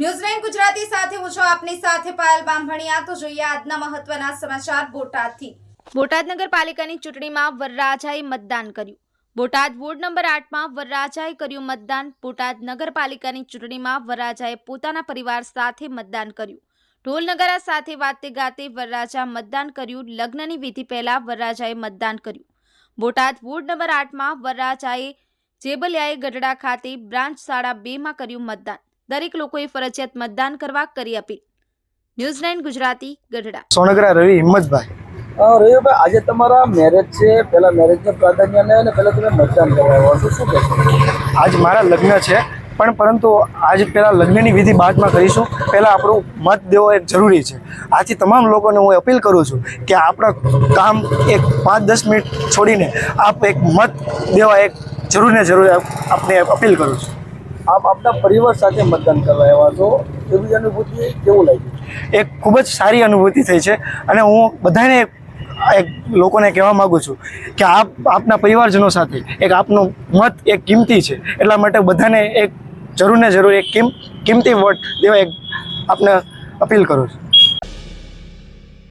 News nine Gujarati સાથે હું છું આપની સાથે પાયલ બામભણિયા. તો જોઈએ આજના મહત્વના સમાચાર બોટાદથી. બોટાદ નગરપાલિકાની ચૂંટણીમાં વરરાજાએ મતદાન કર્યું. બોટાદ વોર્ડ નંબર આઠમાં વરરાજાએ કર્યું મતદાન. બોટાદ નગરપાલિકાની ચૂંટણીમાં વરરાજાએ પોતાના પરિવાર સાથે મતદાન કર્યું. ઢોલ નગારા સાથે વાતે ગાતે વરરાજા મતદાન કર્યું. લગ્નની વિધિ પહેલા વરરાજાએ મતદાન કર્યું. બોટાદ વોર્ડ નંબર આઠમાં વરરાજાએ જેબલિયાએ ગઢડા ખાતે બ્રાન્ચ શાળા બેમાં કર્યું મતદાન. દરેક લોકોએ ફરજિયાત મતદાન કરવા કરી appeal. News nine Gujarati Gadhada. Songara Ravi Himmatbhai. Ravibhai આજે તમારા મેરેજ છે પહેલા મેરેજને પ્રાધાન્ય લે અને પહેલા તમે મતદાન કરવા આવ્યા છો શું કહેશો? આજ મારા લગ્ન છે પણ પરંતુ આજ પહેલાં લગ્નની વિધિ બાદમાં કરીશું. પહેલાં આપણું મત દેવો એક જરૂરી છે. આથી તમામ લોકોને હું અપીલ કરું છું કે આપણા કામ એક પાંચ દસ મિનિટ છોડીને આપ એક મત દેવા એક જરૂર ને જરૂર આપને અપીલ કરું છું. આપ આપના પરિવાર સાથે મતદાન કરવા આવ્યા છો. એવી અનુભૂતિ કેવું લાગ્યું એક ખૂબ જ સારી અનુભૂતિ થઈ છે અને હું બધાને એક લોકોને કહેવા માગું છું કે આપ આપના પરિવારજનો સાથે એક આપનો મત એક કિંમતી છે. એટલા માટે બધાને એક જરૂર ને જરૂર એક કિમ, કિંમતી વોટ દેવા એક આપને અપીલ કરું છું.